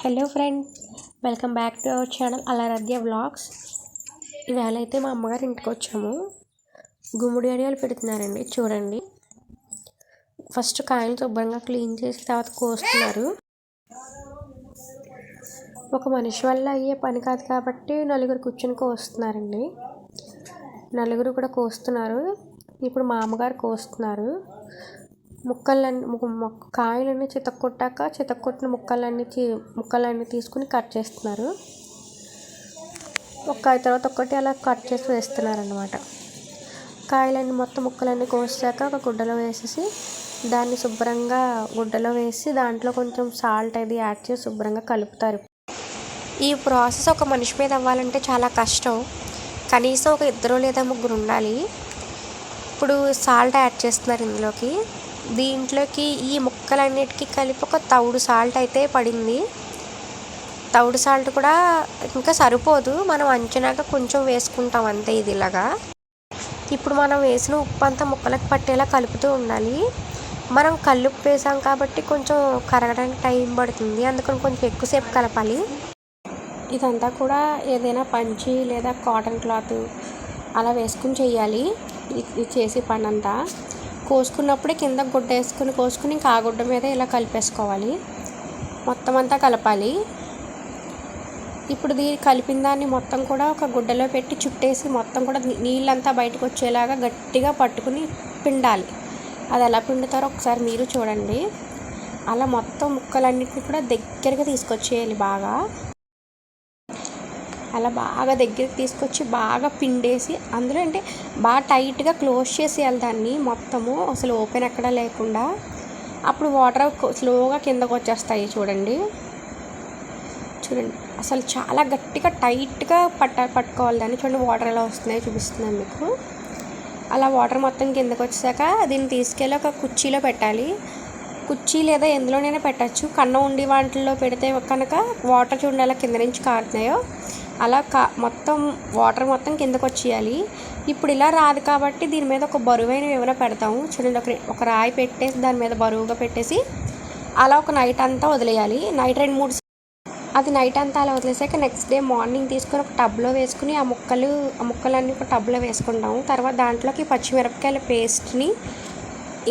Hello friend welcome back to our channel Alaradhya vlogs ఇవాళ అయితే మా అమ్మగారి ఇంటికి వచ్చాము. గుమ్మడి అడియాలు పెడుతున్నారండి చూడండి. ఫస్ట్ కాయలు శుభ్రంగా క్లీన్ చేసి తర్వాత కోస్తున్నారు. ఒక మనిషి వల్ల అయ్యే పని కాదు కాబట్టి నలుగురు కూర్చొని కోస్తున్నారండి. నలుగురు కూడా కోస్తున్నారు. ఇప్పుడు మా అమ్మగారు కోస్తున్నారు. ముక్కలన్నీ మొక్క కాయలన్నీ చితక్కొట్టాక చితక్కొట్టిన ముక్కలన్నీ ముక్కలన్నీ తీసుకుని కట్ చేస్తున్నారు. ఒక కాయ తర్వాత ఒక్కటి అలా కట్ చేసి వేస్తున్నారు అనమాట కాయలన్నీ మొత్తం ముక్కలన్నీ కోసాక ఒక గుడ్డలో వేసేసి దాన్ని శుభ్రంగా గుడ్డలో వేసి దాంట్లో కొంచెం సాల్ట్ అది యాడ్ చేసి శుభ్రంగా కలుపుతారు. ఈ ప్రాసెస్ ఒక మనిషి మీద అవ్వాలంటే చాలా కష్టం. కనీసం ఒక ఇద్దరు లేదా ముగ్గురు ఉండాలి. ఇప్పుడు సాల్ట్ యాడ్ చేస్తున్నారు ఇందులోకి. దీంట్లోకి ఈ ముక్కలన్నిటికీ కలిపి ఒక తౌడు సాల్ట్ అయితే పడింది. తౌడు సాల్ట్ కూడా ఇంకా సరిపోదు. మనం అంచనాగా కొంచెం వేసుకుంటాం అంతే ఇది ఇలాగా. ఇప్పుడు మనం వేసిన ఉప్పు అంతా ముక్కలకు పట్టేలా కలుపుతూ ఉండాలి. మనం కల్లుప్పు వేసాం కాబట్టి కొంచెం కరగడానికి టైం పడుతుంది. అందుకని కొంచెం ఎక్కువసేపు కలపాలి. ఇదంతా కూడా ఏదైనా పంచి లేదా కాటన్ క్లాత్ అలా వేసుకుని చేయాలి. ఇది చేసే పని అంతా కోసుకున్నప్పుడే కింద గుడ్డ వేసుకుని కోసుకుని ఇంకా ఆ గుడ్డ మీద ఇలా కలిపేసుకోవాలి. మొత్తం అంతా కలపాలి. ఇప్పుడు దీన్ని కలిపిన దాన్ని మొత్తం కూడా ఒక గుడ్డలో పెట్టి చుట్టేసి మొత్తం కూడా నీళ్ళంతా బయటకు వచ్చేలాగా గట్టిగా పట్టుకుని పిండాలి. అది ఎలా పిండుతారో ఒకసారి మీరు చూడండి. అలా మొత్తం ముక్కలన్నిటిని కూడా దగ్గరగా తీసుకొచ్చేయాలి బాగా. అలా బాగా దగ్గరికి తీసుకొచ్చి బాగా పిండేసి అందులో అంటే బాగా టైట్గా క్లోజ్ చేసేయాలి దాన్ని మొత్తము అసలు ఓపెన్ ఎక్కడా లేకుండా అప్పుడు వాటర్ స్లోగా కిందకు వచ్చేస్తాయి చూడండి. చూడండి అసలు చాలా గట్టిగా టైట్గా పట్ట పట్టుకోవాలి దాన్ని. చూడండి వాటర్ ఎలా వస్తున్నాయో చూపిస్తున్నాను మీకు. అలా వాటర్ మొత్తం కిందకు వచ్చాక దీన్ని తీసుకెళ్ళి ఒక కుర్చీలో పెట్టాలి. కుర్చీ లేదా ఎందులోనైనా పెట్టచ్చు. కన్నం ఉండి వాటిల్లో పెడితే కనుక వాటర్ చూడండి అలా కింద నుంచి కారుతున్నాయో. అలా కా మొత్తం వాటర్ మొత్తం కిందకు వచ్చేయాలి. ఇప్పుడు ఇలా రాదు కాబట్టి దీని మీద ఒక బరువైన ఏమైనా పెడతాము. చూడండి ఒక ఒక రాయి పెట్టేసి దాని మీద బరువుగా పెట్టేసి అలా ఒక నైట్ అంతా వదిలేయాలి. నైట్ రెండు మూడు అది నైట్ అంతా అలా వదిలేసాక నెక్స్ట్ డే మార్నింగ్ తీసుకొని ఒక టబ్లో వేసుకుని ఆ ముక్కలు ఆ ముక్కలన్నీ ఒక టబ్లో వేసుకుంటాము. తర్వాత దాంట్లోకి పచ్చిమిరపకాయల పేస్ట్ని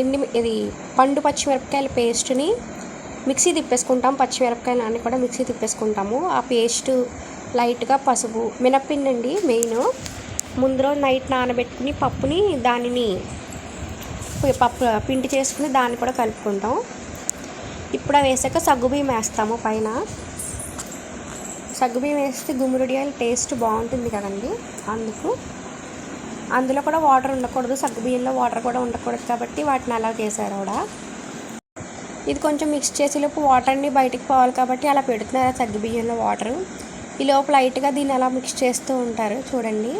ఎండి ఇది పండు పచ్చిమిరపకాయల పేస్ట్ని మిక్సీ తిప్పేసుకుంటాం పచ్చిమిరపకాయలు అన్నీ కూడా మిక్సీ తిప్పేసుకుంటాము. ఆ పేస్ట్ లైట్గా పసుపు మినప్పిండి అండి మెయిన్. ముందు రోజు నైట్ నానబెట్టుకుని పప్పుని దానిని పప్పు పిండి చేసుకుని దాన్ని కూడా కలుపుకుంటాం. ఇప్పుడు వేసాక సగ్గుబియ్యం వేస్తాము పైన. సగ్గుబియ్యం వేస్తే గుమ్మడియాల టేస్ట్ బాగుంటుంది కదండి అందుకు అందులో కూడా వాటర్ ఉండకూడదు సగ్గుబియ్యంలో వాటర్ కూడా ఉండకూడదు కాబట్టి వాటిని అలా చేశారు కూడా ఇది కొంచెం మిక్స్ చేసేలోపు వాటర్ వాటర్ని బయటికి పోవాలి కాబట్టి అలా పెడుతున్నారు ఆ సగ్గుబియ్యంలో వాటర్ ఈ లోపు లైట్గా దీన్ని అలా మిక్స్ చేస్తూ ఉంటారు చూడండి.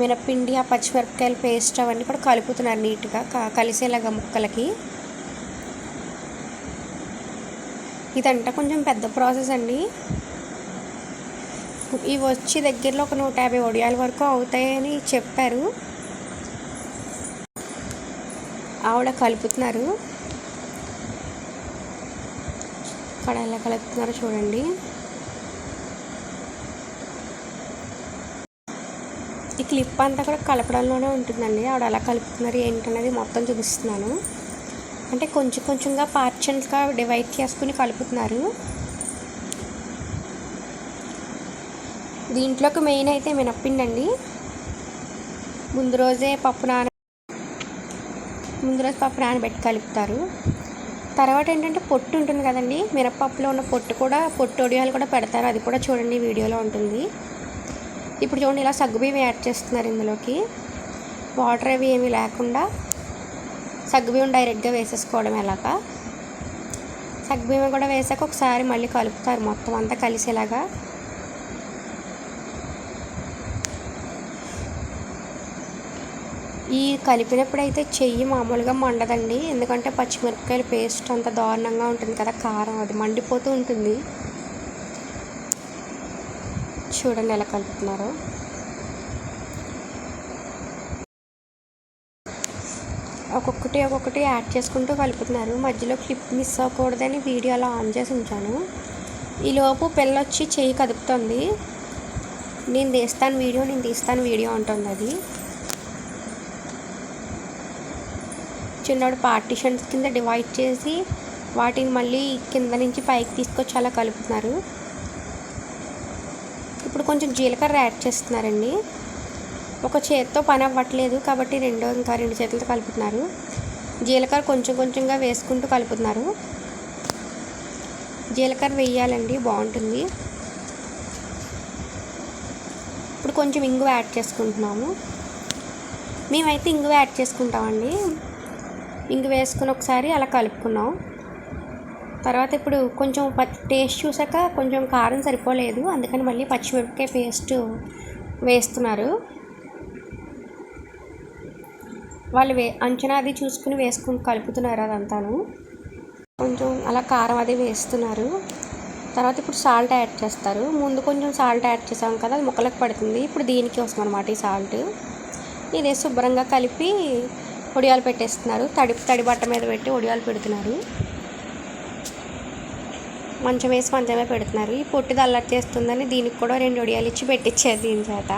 మినప్పిండి ఆ పచ్చిమిరపకాయల పేస్ట్ అవన్నీ కూడా కలుపుతున్నారు నీట్గా కలిసేలాగా ముక్కలకి. ఇదంతా కొంచెం పెద్ద ప్రాసెస్ అండి. ఇవి వచ్చి దగ్గరలో ఒక నూట యాభై ఒడియాల వరకు అవుతాయని చెప్పారు. ఆవిడ కలుపుతున్నారు. ఇక్కడ ఎలా కలుపుతున్నారో చూడండి. ఈ క్లిప్ అంతా కూడా కలపడంలోనే ఉంటుందండి. ఆవిడ ఎలా కలుపుతున్నారు ఏంటనేది మొత్తం చూపిస్తున్నాను. అంటే కొంచెం కొంచెంగా పార్షన్స్గా డివైడ్ చేసుకుని కలుపుతున్నారు. దీంట్లోకి మెయిన్ అయితే మినప్పిండి అండి ముందు రోజే పప్పు నాన ముందు రోజు పప్పు నానబెట్టి కలుపుతారు. తర్వాత ఏంటంటే పొట్టు ఉంటుంది కదండి మినపప్పులో ఉన్న పొట్టు కూడా పొట్టు ఒడియాలు కూడా పెడతారు. అది కూడా చూడండి వీడియోలో ఉంటుంది. ఇప్పుడు చూడండి ఇలా సగ్గుబియ్యం యాడ్ చేస్తున్నారు ఇందులోకి. వాటర్ అవి ఏమీ లేకుండా సగ్గుబియ్యం డైరెక్ట్గా వేసేసుకోవడం ఎలాగా? సగ్గుబియ్యం కూడా వేసాక ఒకసారి మళ్ళీ కలుపుతారు మొత్తం అంతా కలిసేలాగా. ఈ కలిపినప్పుడు అయితే చెయ్యి మామూలుగా మండదండి. ఎందుకంటే పచ్చిమిరపకాయల పేస్ట్ అంత దారుణంగా ఉంటుంది కదా కారం అది మండిపోతూ ఉంటుంది. చూడండి ఎలా కలుపుతున్నారు. ఒక్కొక్కటి ఒక్కొక్కటి యాడ్ చేసుకుంటూ కలుపుతున్నారు. మధ్యలో క్లిప్ మిస్ అవ్వకూడదని వీడియో అలా ఆన్ చేసి ఉంచాను. ఈలోపు పిల్ల వచ్చి చెయ్యి కదుపుతుంది. నేను తీస్తాను వీడియో నేను తీస్తాను వీడియో అంటుంది అది. చిన్నోడు పార్టీషన్స్ కింద డివైడ్ చేసి వాటిని మళ్ళీ కింద నుంచి పైకి తీసుకొచ్చి అలా కలుపుతున్నారు. ఇప్పుడు కొంచెం జీలకర్ర యాడ్ చేస్తున్నారండి. ఒక చేతితో పని అవ్వట్లేదు కాబట్టి రెండో ఇంకా రెండు చేతులతో కలుపుతున్నారు. జీలకర్ర కొంచెం కొంచెంగా వేసుకుంటూ కలుపుతున్నారు. జీలకర్ర వేయాలండి బాగుంటుంది. ఇప్పుడు కొంచెం ఇంగువ యాడ్ చేసుకుంటున్నాము. మేమైతే ఇంగువ యాడ్ చేసుకుంటామండి. ఇంగు వేసుకుని ఒకసారి అలా కలుపుకున్నాం. తర్వాత ఇప్పుడు కొంచెం టేస్ట్ చూసాక కొంచెం కారం సరిపోలేదు. అందుకని మళ్ళీ పచ్చిమిరపకాయ పేస్ట్ వేస్తున్నారు. వాళ్ళు వే అంచనా అది చూసుకుని వేసుకుని కలుపుతున్నారు అదంతాను. కొంచెం అలా కారం అది వేస్తున్నారు. తర్వాత ఇప్పుడు సాల్ట్ యాడ్ చేస్తారు. ముందు కొంచెం సాల్ట్ యాడ్ చేసాం కదా అది ముక్కలకు పడుతుంది. ఇప్పుడు దీనికి వస్తుంది అనమాట ఈ సాల్ట్. ఇదే శుభ్రంగా కలిపి ఒడియాలు పెట్టేస్తున్నారు. తడి తడి బట్ట మీద పెట్టి ఒడియాలు పెడుతున్నారు. మంచం వేసి మంచమే పెడుతున్నారు. ఈ పొట్టిది అల్లరి చేస్తుందని దీనికి కూడా రెండు ఒడియాలు ఇచ్చి పెట్టించారు దీని చేత.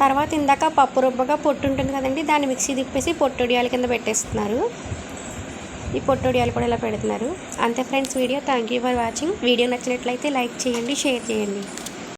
తర్వాత ఇందాక పప్పు రుబ్బగా పొట్టు ఉంటుంది కదండి దాన్ని మిక్సీ తిప్పేసి పొట్టొడియాల కింద పెట్టేస్తున్నారు. ఈ పొట్టొడియాలు కూడా ఇలా పెడుతున్నారు. అంతే friends video. Thank you for watching video నచ్చినట్లయితే లైక్ చేయండి షేర్ చేయండి.